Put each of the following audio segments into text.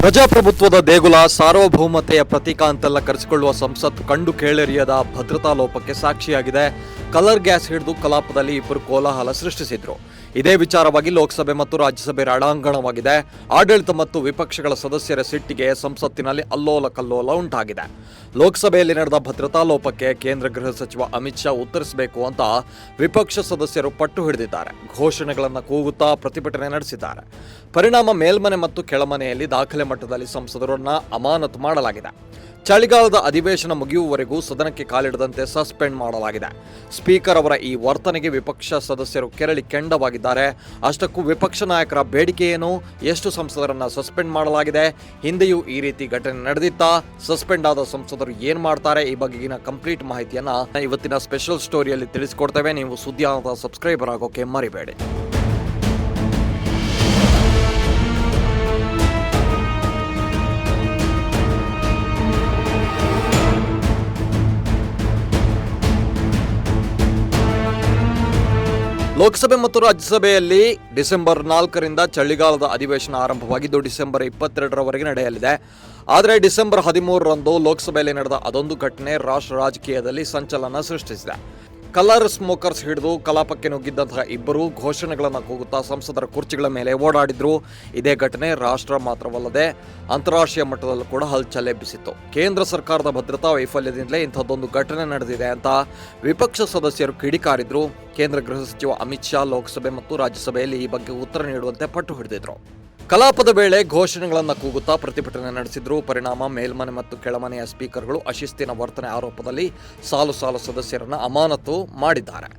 ಪ್ರಜಾಪ್ರಭುತ್ವದ ದೇಗುಲ ಸಾರ್ವಭೌಮತೆಯ ಪ್ರತೀಕ ಅಂತೆಲ್ಲ ಕರೆಸಿಕೊಳ್ಳುವ ಸಂಸತ್ ಕಂಡು ಕೇಳರಿಯದ ಭದ್ರತಾ ಲೋಪಕ್ಕೆ ಸಾಕ್ಷಿಯಾಗಿದೆ. ಕಲರ್ ಗ್ಯಾಸ್ ಹಿಡಿದು ಕಲಾಪದಲ್ಲಿ ಇಬ್ಬರು ಕೋಲಾಹಲ ಸೃಷ್ಟಿಸಿದ್ರು. ಇದೇ ವಿಚಾರವಾಗಿ ಲೋಕಸಭೆ ಮತ್ತು ರಾಜ್ಯಸಭೆ ರಣಾಂಗಣವಾಗಿದೆ. ಆಡಳಿತ ಮತ್ತು ವಿಪಕ್ಷಗಳ ಸದಸ್ಯರ ಸಿಟ್ಟಿಗೆ ಸಂಸತ್ತಿನಲ್ಲಿ ಅಲ್ಲೋಲ ಕಲ್ಲೋಲ ಉಂಟಾಗಿದೆ. ಲೋಕಸಭೆಯಲ್ಲಿ ನಡೆದ ಭದ್ರತಾ ಲೋಪಕ್ಕೆ ಕೇಂದ್ರ ಗೃಹ ಸಚಿವ ಅಮಿತ್ ಶಾ ಉತ್ತರಿಸಬೇಕು ಅಂತ ವಿಪಕ್ಷ ಸದಸ್ಯರು ಪಟ್ಟು ಹಿಡಿದಿದ್ದಾರೆ. ಘೋಷಣೆಗಳನ್ನು ಕೂಗುತ್ತಾ ಪ್ರತಿಭಟನೆ ನಡೆಸಿದ್ದಾರೆ. ಪರಿಣಾಮ ಮೇಲ್ಮನೆ ಮತ್ತು ಕೆಳಮನೆಯಲ್ಲಿ ದಾಖಲೆ ಮಟ್ಟದಲ್ಲಿ ಸಂಸದರನ್ನ ಅಮಾನತು ಮಾಡಲಾಗಿದೆ. ಚಳಿಗಾಲದ ಅಧಿವೇಶನ ಮುಗಿಯುವವರೆಗೂ ಸದನಕ್ಕೆ ಕಾಲಿಡದಂತೆ ಸಸ್ಪೆಂಡ್ ಮಾಡಲಾಗಿದೆ. ಸ್ಪೀಕರ್ ಅವರ ಈ ವರ್ತನೆಗೆ ವಿಪಕ್ಷ ಸದಸ್ಯರು ಕೆರಳಿ ಕೆಂಡವಾಗಿದ್ದಾರೆ. ಅಷ್ಟಕ್ಕೂ ವಿಪಕ್ಷ ನಾಯಕರ ಬೇಡಿಕೆ ಏನು ಎಷ್ಟು ಸಂಸದರನ್ನ ಸಸ್ಪೆಂಡ್ ಮಾಡಲಾಗಿದೆ? ಹಿಂದೆಯೂ ಈ ರೀತಿ ಘಟನೆ ನಡೆದಿತ್ತಾ? ಸಸ್ಪೆಂಡ್ ಆದ ಸಂಸದರು ಏನ್ ಮಾಡ್ತಾರೆ? ಈ ಬಗೆಗಿನ ಕಂಪ್ಲೀಟ್ ಮಾಹಿತಿಯನ್ನ ಇವತ್ತಿನ ಸ್ಪೆಷಲ್ ಸ್ಟೋರಿಯಲ್ಲಿ ತಿಳಿಸಿಕೊಡ್ತೇವೆ. ನೀವು ಸುದ್ದಿಯಾದ ಸಬ್ಸ್ಕ್ರೈಬರ್ ಆಗೋಕೆ ಮರಿಬೇಡಿ. ಲೋಕಸಭೆ ಮತ್ತು ರಾಜ್ಯಸಭೆಯಲ್ಲಿ ಡಿಸೆಂಬರ್ ನಾಲ್ಕರಿಂದ ಚಳಿಗಾಲದ ಅಧಿವೇಶನ ಆರಂಭವಾಗಿದ್ದು ಡಿಸೆಂಬರ್ ಇಪ್ಪತ್ತೆರಡರವರೆಗೆ ನಡೆಯಲಿದೆ. ಆದರೆ ಡಿಸೆಂಬರ್ ಹದಿಮೂರರಂದು ಲೋಕಸಭೆಯಲ್ಲಿ ನಡೆದ ಅದೊಂದು ಘಟನೆ ರಾಷ್ಟ್ರ ರಾಜಕೀಯದಲ್ಲಿ ಸಂಚಲನ ಸೃಷ್ಟಿಸಿದೆ. ಕಲರ್ ಸ್ಮೋಕರ್ಸ್ ಹಿಡಿದು ಕಲಾಪಕ್ಕೆ ನುಗ್ಗಿದ್ದಂತಹ ಇಬ್ಬರು ಘೋಷಣೆಗಳನ್ನು ಕೂಗುತ್ತಾ ಸಂಸದರ ಕುರ್ಚಿಗಳ ಮೇಲೆ ಓಡಾಡಿದ್ರು. ಇದೇ ಘಟನೆ ರಾಷ್ಟ್ರ ಮಾತ್ರವಲ್ಲದೆ ಅಂತಾರಾಷ್ಟ್ರೀಯ ಮಟ್ಟದಲ್ಲೂ ಕೂಡ ಹಲ್ಚಲ್ ಎಬ್ಬಿಸಿತ್ತು. ಕೇಂದ್ರ ಸರ್ಕಾರದ ಭದ್ರತಾ ವೈಫಲ್ಯದಿಂದಲೇ ಇಂಥದ್ದೊಂದು ಘಟನೆ ನಡೆದಿದೆ ಅಂತ ವಿಪಕ್ಷ ಸದಸ್ಯರು ಕಿಡಿಕಾರಿದ್ರು. ಕೇಂದ್ರ ಗೃಹ ಸಚಿವ ಅಮಿತ್ ಶಾ ಲೋಕಸಭೆ ಮತ್ತು ರಾಜ್ಯಸಭೆಯಲ್ಲಿ ಈ ಬಗ್ಗೆ ಉತ್ತರ ನೀಡುವಂತೆ ಪಟ್ಟು ಹಿಡಿದಿದ್ರು. ಕಲಾಪದ ವೇಳೆ ಘೋಷಣೆಗಳನ್ನು ಕೂಗುತ್ತಾ ಪ್ರತಿಭಟನೆ ನಡೆಸಿದ್ರು. ಪರಿಣಾಮ, ಮೇಲ್ಮನೆ ಮತ್ತು ಕೆಳಮನೆಯ ಸ್ಪೀಕರ್ಗಳು ಅಶಿಸ್ತಿನ ವರ್ತನೆ ಆರೋಪದಲ್ಲಿ ಸಾಲು ಸಾಲು ಸದಸ್ಯರನ್ನು ಅಮಾನತು ಮಾಡಿದ್ದಾರೆ.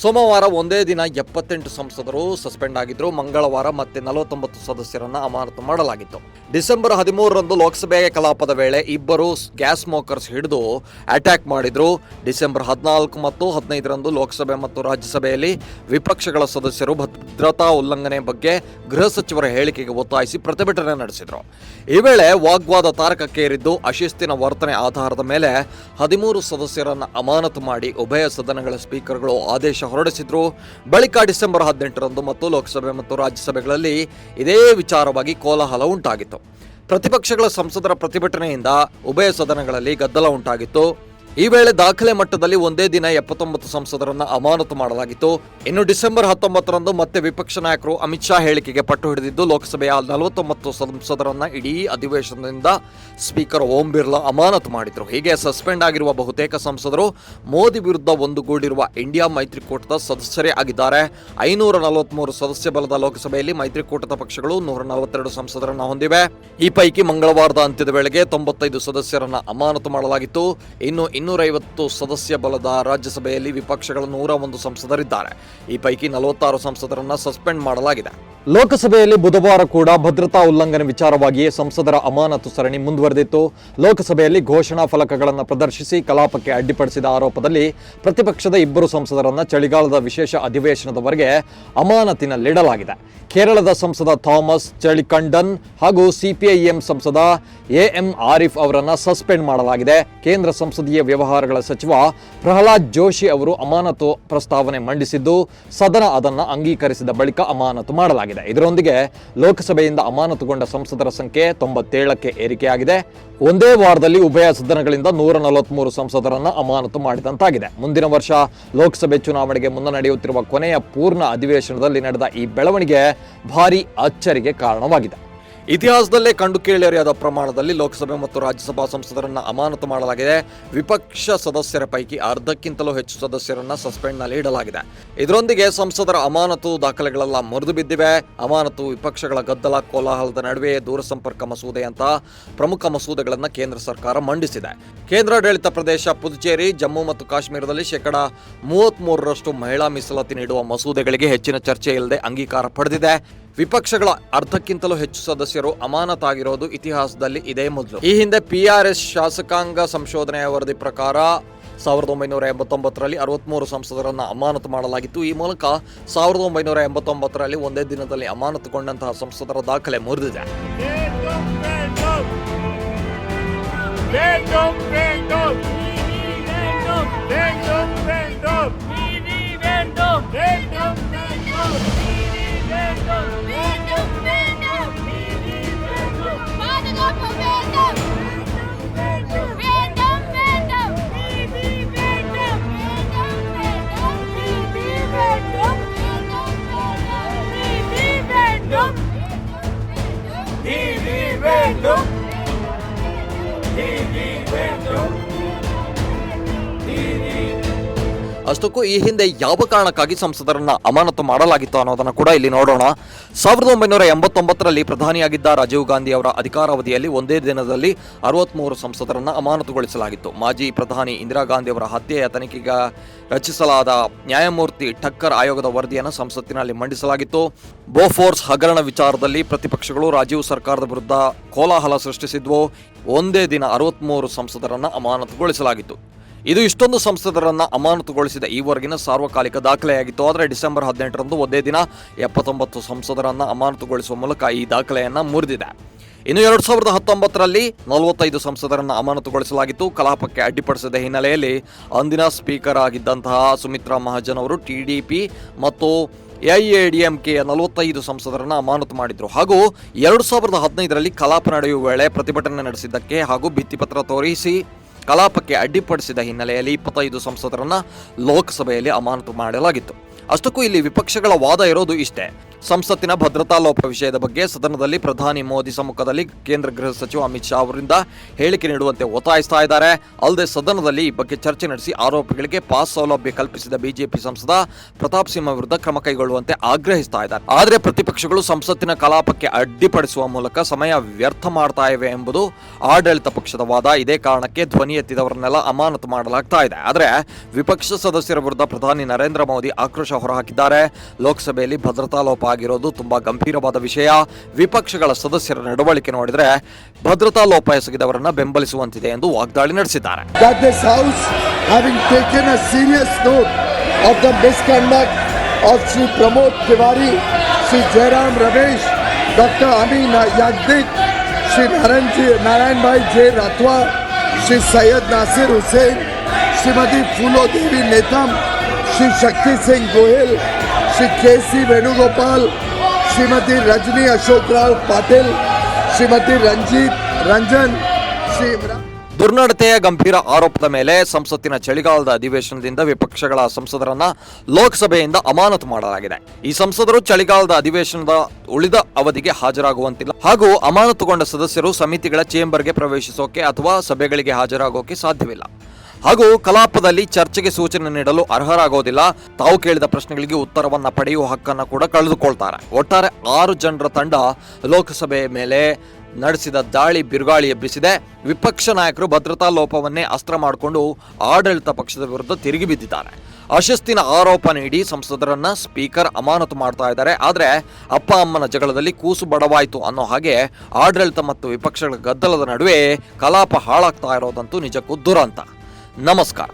ಸೋಮವಾರ ಒಂದೇ ದಿನ ಎಪ್ಪತ್ತೆಂಟು ಸಂಸದರು ಸಸ್ಪೆಂಡ್ ಆಗಿದ್ರು. ಮಂಗಳವಾರ ಮತ್ತೆ ನಲವತ್ತೊಂಬತ್ತು ಸದಸ್ಯರನ್ನ ಅಮಾನತು ಮಾಡಲಾಗಿತ್ತು. ಡಿಸೆಂಬರ್ ಹದಿಮೂರರಂದು ಲೋಕಸಭೆ ಕಲಾಪದ ವೇಳೆ ಇಬ್ಬರು ಗ್ಯಾಸ್ ಸ್ಮೋಕರ್ಸ್ ಹಿಡಿದು ಅಟ್ಯಾಕ್ ಮಾಡಿದ್ರು. ಡಿಸೆಂಬರ್ ಹದಿನಾಲ್ಕು ಮತ್ತು ಹದಿನೈದರಂದು ಲೋಕಸಭೆ ಮತ್ತು ರಾಜ್ಯಸಭೆಯಲ್ಲಿ ವಿಪಕ್ಷಗಳ ಸದಸ್ಯರು ಭದ್ರತಾ ಉಲ್ಲಂಘನೆ ಬಗ್ಗೆ ಗೃಹ ಸಚಿವರ ಹೇಳಿಕೆಗೆ ಒತ್ತಾಯಿಸಿ ಪ್ರತಿಭಟನೆ ನಡೆಸಿದರು. ಈ ವೇಳೆ ವಾಗ್ವಾದ ತಾರಕಕ್ಕೇರಿದ್ದು ಅಶಿಸ್ತಿನ ವರ್ತನೆ ಆಧಾರದ ಮೇಲೆ ಹದಿಮೂರು ಸದಸ್ಯರನ್ನ ಅಮಾನತು ಮಾಡಿ ಉಭಯ ಸದನಗಳ ಸ್ಪೀಕರ್ಗಳು ಆದೇಶ ಹೊರಡಿಸಿದ್ರು. ಬಳಿಕ ಡಿಸೆಂಬರ್ ಹದಿನೆಂಟರಂದು ಮತ್ತು ಲೋಕಸಭೆ ಮತ್ತು ರಾಜ್ಯಸಭೆಗಳಲ್ಲಿ ಇದೇ ವಿಚಾರವಾಗಿ ಕೋಲಾಹಲ ಉಂಟಾಗಿತ್ತು. ಪ್ರತಿಪಕ್ಷಗಳ ಸಂಸದರ ಪ್ರತಿಭಟನೆಯಿಂದ ಉಭಯ ಸದನಗಳಲ್ಲಿ ಗದ್ದಲ ಉಂಟಾಗಿತ್ತು. ಈ ವೇಳೆ ದಾಖಲೆ ಮಟ್ಟದಲ್ಲಿ ಒಂದೇ ದಿನ ಎಪ್ಪತ್ತೊಂಬತ್ತು ಸಂಸದರನ್ನ ಅಮಾನತು ಮಾಡಲಾಗಿತ್ತು. ಇನ್ನು ಡಿಸೆಂಬರ್ ಹತ್ತೊಂಬತ್ತರಂದು ಮತ್ತೆ ವಿಪಕ್ಷ ನಾಯಕರು ಅಮಿತ್ ಶಾ ಹೇಳಿಕೆಗೆ ಪಟ್ಟು ಹಿಡಿದಿದ್ದು, ಲೋಕಸಭೆಯ ನಲವತ್ತೊಂಬತ್ತು ಸಂಸದರನ್ನ ಇಡೀ ಅಧಿವೇಶನದಿಂದ ಸ್ಪೀಕರ್ ಓಂ ಬಿರ್ಲಾ ಅಮಾನತು ಮಾಡಿದ್ರು. ಹೀಗೆ ಸಸ್ಪೆಂಡ್ ಆಗಿರುವ ಬಹುತೇಕ ಸಂಸದರು ಮೋದಿ ವಿರುದ್ಧ ಒಂದುಗೂಡಿರುವ ಇಂಡಿಯಾ ಮೈತ್ರಿಕೂಟದ ಸದಸ್ಯರೇ ಆಗಿದ್ದಾರೆ. ಐನೂರ ನಲವತ್ಮೂರು ಸದಸ್ಯ ಬಲದ ಲೋಕಸಭೆಯಲ್ಲಿ ಮೈತ್ರಿಕೂಟದ ಪಕ್ಷಗಳು ನೂರ ನಲವತ್ತೆರಡು ಸಂಸದರನ್ನ ಹೊಂದಿವೆ. ಈ ಪೈಕಿ ಮಂಗಳವಾರದ ಅಂತ್ಯದ ವೇಳೆಗೆ ತೊಂಬತ್ತೈದು ಸದಸ್ಯರನ್ನ ಅಮಾನತು ಮಾಡಲಾಗಿತ್ತು. ಇನ್ನು ಇನ್ನೂರೈವತ್ತು ಸದಸ್ಯ ಬಲದ ರಾಜ್ಯಸಭೆಯಲ್ಲಿ ವಿಪಕ್ಷಗಳ ನೂರ ಒಂದು ಸಂಸದರಿದ್ದಾರೆ. ಈ ಪೈಕಿ ನಲವತ್ತಾರು ಸಂಸದರನ್ನ ಸಸ್ಪೆಂಡ್ ಮಾಡಲಾಗಿದೆ. ಲೋಕಸಭೆಯಲ್ಲಿ ಬುಧವಾರ ಕೂಡ ಭದ್ರತಾ ಉಲ್ಲಂಘನೆ ವಿಚಾರವಾಗಿಯೇ ಸಂಸದರ ಅಮಾನತು ಸರಣಿ ಮುಂದುವರೆದಿತ್ತು. ಲೋಕಸಭೆಯಲ್ಲಿ ಘೋಷಣಾ ಫಲಕಗಳನ್ನು ಪ್ರದರ್ಶಿಸಿ ಕಲಾಪಕ್ಕೆ ಅಡ್ಡಿಪಡಿಸಿದ ಆರೋಪದಲ್ಲಿ ಪ್ರತಿಪಕ್ಷದ ಇಬ್ಬರು ಸಂಸದರನ್ನ ಚಳಿಗಾಲದ ವಿಶೇಷ ಅಧಿವೇಶನದವರೆಗೆ ಅಮಾನತಿನಲ್ಲಿಡಲಾಗಿದೆ. ಕೇರಳದ ಸಂಸದ ಥಾಮಸ್ ಚಳಿಕಂಡನ್ ಹಾಗೂ ಸಿಪಿಐಎಂ ಸಂಸದ ಎಎಂ ಆರಿಫ್ ಅವರನ್ನ ಸಸ್ಪೆಂಡ್ ಮಾಡಲಾಗಿದೆ. ಕೇಂದ್ರ ಸಂಸದೀಯ ವ್ಯವಹಾರಗಳ ಸಚಿವ ಪ್ರಹ್ಲಾದ್ ಜೋಶಿ ಅವರು ಅಮಾನತು ಪ್ರಸ್ತಾವನೆ ಮಂಡಿಸಿದ್ದು, ಸದನ ಅದನ್ನು ಅಂಗೀಕರಿಸಿದ ಬಳಿಕ ಅಮಾನತು ಮಾಡಲಾಗಿದೆ. ಇದರೊಂದಿಗೆ ಲೋಕಸಭೆಯಿಂದ ಅಮಾನತುಗೊಂಡ ಸಂಸದರ ಸಂಖ್ಯೆ ತೊಂಬತ್ತೇಳಕ್ಕೆ ಏರಿಕೆಯಾಗಿದೆ. ಒಂದೇ ವಾರದಲ್ಲಿ ಉಭಯ ಸದನಗಳಿಂದ ನೂರ ನಲವತ್ಮೂರು ಸಂಸದರನ್ನು ಅಮಾನತು ಮಾಡಿದಂತಾಗಿದೆ. ಮುಂದಿನ ವರ್ಷ ಲೋಕಸಭೆ ಚುನಾವಣೆಗೆ ಮುನ್ನ ನಡೆಯುತ್ತಿರುವ ಕೊನೆಯ ಪೂರ್ಣ ಅಧಿವೇಶನದಲ್ಲಿ ನಡೆದ ಈ ಬೆಳವಣಿಗೆ ಭಾರೀ ಅಚ್ಚರಿಗೆ ಕಾರಣವಾಗಿದೆ. ಇತಿಹಾಸದಲ್ಲೇ ಕಂಡು ಕೇಳರಿಯಾದ ಪ್ರಮಾಣದಲ್ಲಿ ಲೋಕಸಭೆ ಮತ್ತು ರಾಜ್ಯಸಭಾ ಸಂಸದರನ್ನ ಅಮಾನತು ಮಾಡಲಾಗಿದೆ. ವಿಪಕ್ಷ ಸದಸ್ಯರ ಪೈಕಿ ಅರ್ಧಕ್ಕಿಂತಲೂ ಹೆಚ್ಚು ಸದಸ್ಯರನ್ನ ಸಸ್ಪೆಂಡ್ನಲ್ಲಿ ಇಡಲಾಗಿದೆ. ಇದರೊಂದಿಗೆ ಸಂಸದರ ಅಮಾನತು ದಾಖಲೆಗಳೆಲ್ಲ ಮುರಿದು ಬಿದ್ದಿವೆ ಅಮಾನತು ವಿಪಕ್ಷಗಳ ಗದ್ದಲ ಕೋಲಾಹಲದ ನಡುವೆ ದೂರಸಂಪರ್ಕ ಮಸೂದೆ ಅಂತ ಪ್ರಮುಖ ಮಸೂದೆಗಳನ್ನು ಕೇಂದ್ರ ಸರ್ಕಾರ ಮಂಡಿಸಿದೆ. ಕೇಂದ್ರಾಡಳಿತ ಪ್ರದೇಶ ಪುದುಚೇರಿ, ಜಮ್ಮು ಮತ್ತು ಕಾಶ್ಮೀರದಲ್ಲಿ ಶೇಕಡ ಮೂವತ್ಮೂರರಷ್ಟು ಮಹಿಳಾ ಮೀಸಲಾತಿ ನೀಡುವ ಮಸೂದೆಗಳಿಗೆ ಹೆಚ್ಚಿನ ಚರ್ಚೆ ಇಲ್ಲದೆ ಅಂಗೀಕಾರ ಪಡೆದಿದೆ. ವಿಪಕ್ಷಗಳ ಅರ್ಧಕ್ಕಿಂತಲೂ ಹೆಚ್ಚು ಸದಸ್ಯರು ಅಮಾನತಾಗಿರೋದು ಇತಿಹಾಸದಲ್ಲಿ ಇದೇ ಮೊದಲು. ಈ ಹಿಂದೆ ಪಿಆರ್ಎಸ್ ಶಾಸಕಾಂಗ ಸಂಶೋಧನೆಯ ವರದಿ ಪ್ರಕಾರ ಸಾವಿರದ ಒಂಬೈನೂರ ಎಂಬತ್ತೊಂಬತ್ತರಲ್ಲಿ ಅರವತ್ತ್ಮೂರು ಸಂಸದರನ್ನು ಅಮಾನತು ಮಾಡಲಾಗಿತ್ತು. ಈ ಮೂಲಕ ಸಾವಿರದ ಒಂಬೈನೂರ ಎಂಬತ್ತೊಂಬತ್ತರಲ್ಲಿ ಒಂದೇ ದಿನದಲ್ಲಿ ಅಮಾನತುಗೊಂಡಂತಹ ಸಂಸದರ ದಾಖಲೆ ಮುರಿದಿದೆ. Vem! ಅಷ್ಟಕ್ಕೂ ಈ ಹಿಂದೆ ಯಾವ ಕಾರಣಕ್ಕಾಗಿ ಸಂಸದರನ್ನ ಅಮಾನತು ಮಾಡಲಾಗಿತ್ತು ಅನ್ನೋದನ್ನ ಕೂಡ ಇಲ್ಲಿ ನೋಡೋಣ. ಸಾವಿರದ ಒಂಬೈನೂರ ಎಂಬತ್ತೊಂಬತ್ತರಲ್ಲಿ ಪ್ರಧಾನಿಯಾಗಿದ್ದ ರಾಜೀವ್ ಗಾಂಧಿ ಅವರ ಅಧಿಕಾರಾವಧಿಯಲ್ಲಿ ಒಂದೇ ದಿನದಲ್ಲಿ ಅರವತ್ಮೂರು ಸಂಸದರನ್ನ ಅಮಾನತುಗೊಳಿಸಲಾಗಿತ್ತು. ಮಾಜಿ ಪ್ರಧಾನಿ ಇಂದಿರಾ ಗಾಂಧಿ ಅವರ ಹತ್ಯೆಯ ತನಿಖೆಗೆ ರಚಿಸಲಾದ ನ್ಯಾಯಮೂರ್ತಿ ಠಕ್ಕರ್ ಆಯೋಗದ ವರದಿಯನ್ನು ಸಂಸತ್ತಿನಲ್ಲಿ ಮಂಡಿಸಲಾಗಿತ್ತು. ಬೋಫೋರ್ಸ್ ಹಗರಣ ವಿಚಾರದಲ್ಲಿ ಪ್ರತಿಪಕ್ಷಗಳು ರಾಜೀವ್ ಸರ್ಕಾರದ ವಿರುದ್ಧ ಕೋಲಾಹಲ ಸೃಷ್ಟಿಸಿದ್ವು. ಒಂದೇ ದಿನ ಅರವತ್ಮೂರು ಸಂಸದರನ್ನ ಅಮಾನತುಗೊಳಿಸಲಾಗಿತ್ತು. ಇದು ಇಷ್ಟೊಂದು ಸಂಸದರನ್ನ ಅಮಾನತುಗೊಳಿಸಿದ ಈವರೆಗಿನ ಸಾರ್ವಕಾಲಿಕ ದಾಖಲೆಯಾಗಿತ್ತು. ಆದರೆ ಡಿಸೆಂಬರ್ ಹದಿನೆಂಟರಂದು ಒಂದೇ ದಿನ ಎಪ್ಪತ್ತೊಂಬತ್ತು ಸಂಸದರನ್ನ ಅಮಾನತುಗೊಳಿಸುವ ಮೂಲಕ ಈ ದಾಖಲೆಯನ್ನ ಮುರಿದಿದೆ. ಇನ್ನು ಎರಡ್ ಸಾವಿರದ ಹತ್ತೊಂಬತ್ತರಲ್ಲಿ ನಲವತ್ತೈದು ಸಂಸದರನ್ನು ಅಮಾನತುಗೊಳಿಸಲಾಗಿತ್ತು. ಕಲಾಪಕ್ಕೆ ಅಡ್ಡಿಪಡಿಸಿದ ಹಿನ್ನೆಲೆಯಲ್ಲಿ ಅಂದಿನ ಸ್ಪೀಕರ್ ಆಗಿದ್ದಂತಹ ಸುಮಿತ್ರಾ ಮಹಾಜನ್ ಅವರು ಟಿಡಿಪಿ ಮತ್ತು ಎಐಎಡಿಎಂಕೆಯ ನಲವತ್ತೈದು ಸಂಸದರನ್ನ ಅಮಾನತು ಮಾಡಿದರು. ಹಾಗೂ ಎರಡು ಸಾವಿರದ ಹದಿನೈದರಲ್ಲಿ ಕಲಾಪ ನಡೆಯುವ ವೇಳೆ ಪ್ರತಿಭಟನೆ ನಡೆಸಿದ್ದಕ್ಕೆ ಹಾಗೂ ಭಿತ್ತಿಪತ್ರ ತೋರಿಸಿ ಕಲಾಪಕ್ಕೆ ಅಡ್ಡಿಪಡಿಸಿದ ಹಿನ್ನೆಲೆಯಲ್ಲಿ ಇಪ್ಪತ್ತೈದು ಸಂಸದರನ್ನ ಲೋಕಸಭೆಯಲ್ಲಿ ಅಮಾನತು ಮಾಡಲಾಗಿತ್ತು. ಅಷ್ಟಕ್ಕೂ ಇಲ್ಲಿ ವಿಪಕ್ಷಗಳ ವಾದ ಇರೋದು ಇಷ್ಟೇ. ಸಂಸತ್ತಿನ ಭದ್ರತಾ ಲೋಪ ವಿಷಯದ ಬಗ್ಗೆ ಸದನದಲ್ಲಿ ಪ್ರಧಾನಿ ಮೋದಿ ಸಮ್ಮುಖದಲ್ಲಿ ಕೇಂದ್ರ ಗೃಹ ಸಚಿವ ಅಮಿತ್ ಶಾ ಅವರಿಂದ ಹೇಳಿಕೆ ನೀಡುವಂತೆ ಒತ್ತಾಯಿಸ್ತಾ ಇದ್ದಾರೆ. ಅಲ್ಲದೆ ಸದನದಲ್ಲಿ ಈ ಬಗ್ಗೆ ಚರ್ಚೆ ನಡೆಸಿ ಆರೋಪಿಗಳಿಗೆ ಪಾಸ್ ಸೌಲಭ್ಯ ಕಲ್ಪಿಸಿದ ಬಿಜೆಪಿ ಸಂಸದ ಪ್ರತಾಪ್ ಸಿಂಹ ವಿರುದ್ಧ ಕ್ರಮ ಕೈಗೊಳ್ಳುವಂತೆ ಆಗ್ರಹಿಸ್ತಾ ಇದ್ದಾರೆ. ಆದರೆ ಪ್ರತಿಪಕ್ಷಗಳು ಸಂಸತ್ತಿನ ಕಲಾಪಕ್ಕೆ ಅಡ್ಡಿಪಡಿಸುವ ಮೂಲಕ ಸಮಯ ವ್ಯರ್ಥ ಮಾಡ್ತಾ ಇವೆ ಎಂಬುದು ಆಡಳಿತ ಪಕ್ಷದ ವಾದ. ಇದೇ ಕಾರಣಕ್ಕೆ ಧ್ವನಿ ಎತ್ತಿದವರನ್ನೆಲ್ಲ ಅಮಾನತು ಮಾಡಲಾಗ್ತಾ ಇದೆ. ಆದರೆ ವಿಪಕ್ಷ ಸದಸ್ಯರ ವಿರುದ್ಧ ಪ್ರಧಾನಿ ನರೇಂದ್ರ ಮೋದಿ ಆಕ್ರೋಶ ಹೊರಹಾಕಿದ್ದಾರೆ. ಲೋಕಸಭೆಯಲ್ಲಿ ಭದ್ರತಾ ಲೋಪ ಆಗಿರೋದು ತುಂಬಾ ಗಂಭೀರವಾದ ವಿಷಯ ವಿಪಕ್ಷಗಳ ಸದಸ್ಯರ ನಡವಳಿಕೆ ನೋಡಿದರೆ ಭದ್ರತಾ ಲೋಪ ಎಸಗಿದವರನ್ನ ಬೆಂಬಲಿಸುವಂತಿದೆ ಎಂದು ವಾಗ್ದಾಳಿ ನಡೆಸಿದ್ದಾರೆ Shri this House, having taken a serious note of the misconduct of Sri Pramod Tiwari, Sri Jairam Ramesh, Dr. Amin Yagdik, Sri Narayan, Shri Shakti Singh J. Rathwa, K C Venugopal Shrimati Rajani Ashok Rao Patil Shrimati Ranjit Ranjan Imran. ದುರ್ನಡತೆಯ ಗಂಭೀರ ಆರೋಪದ ಮೇಲೆ ಸಂಸತ್ತಿನ ಚಳಿಗಾಲದ ಅಧಿವೇಶನದಿಂದ ವಿಪಕ್ಷಗಳ ಸಂಸದರನ್ನ ಲೋಕಸಭೆಯಿಂದ ಅಮಾನತು ಮಾಡಲಾಗಿದೆ ಈ ಸಂಸದರು ಚಳಿಗಾಲದ ಅಧಿವೇಶನದ ಉಳಿದ ಅವಧಿಗೆ ಹಾಜರಾಗುವಂತಿಲ್ಲ ಹಾಗೂ ಅಮಾನತುಗೊಂಡ ಸದಸ್ಯರು ಸಮಿತಿಗಳ ಚೇಂಬರ್ಗೆ ಪ್ರವೇಶಿಸೋಕೆ ಅಥವಾ ಸಭೆಗಳಿಗೆ ಹಾಜರಾಗೋಕೆ ಸಾಧ್ಯವಿಲ್ಲ ಹಾಗೂ ಕಲಾಪದಲ್ಲಿ ಚರ್ಚೆಗೆ ಸೂಚನೆ ನೀಡಲು ಅರ್ಹರಾಗೋದಿಲ್ಲ. ತಾವು ಕೇಳಿದ ಪ್ರಶ್ನೆಗಳಿಗೆ ಉತ್ತರವನ್ನ ಪಡೆಯುವ ಹಕ್ಕನ್ನು ಕೂಡ ಕಳೆದುಕೊಳ್ತಾರೆ. ಒಟ್ಟಾರೆ ಆರು ಜನರ ತಂಡ ಲೋಕಸಭೆ ಮೇಲೆ ನಡೆಸಿದ ದಾಳಿ ಬಿರುಗಾಳಿ ಎಬ್ಬಿಸಿದೆ. ವಿಪಕ್ಷ ನಾಯಕರು ಭದ್ರತಾ ಲೋಪವನ್ನೇ ಅಸ್ತ್ರ ಮಾಡಿಕೊಂಡು ಆಡಳಿತ ಪಕ್ಷದ ವಿರುದ್ಧ ತಿರುಗಿ ಬಿದ್ದಿದ್ದಾರೆ. ಅಶಸ್ತಿನ ಆರೋಪ ನೀಡಿ ಸಂಸದರನ್ನ ಸ್ಪೀಕರ್ ಅಮಾನತು ಮಾಡ್ತಾ ಇದ್ದಾರೆ. ಆದರೆ ಅಪ್ಪ ಅಮ್ಮನ ಜಗಳದಲ್ಲಿ ಕೂಸು ಬಡವಾಯಿತು ಅನ್ನೋ ಹಾಗೆ ಆಡಳಿತ ಮತ್ತು ವಿಪಕ್ಷಗಳ ಗದ್ದಲದ ನಡುವೆ ಕಲಾಪ ಹಾಳಾಗ್ತಾ ಇರೋದಂತೂ ನಿಜಕ್ಕೂ ದುರಂತ. नमस्कार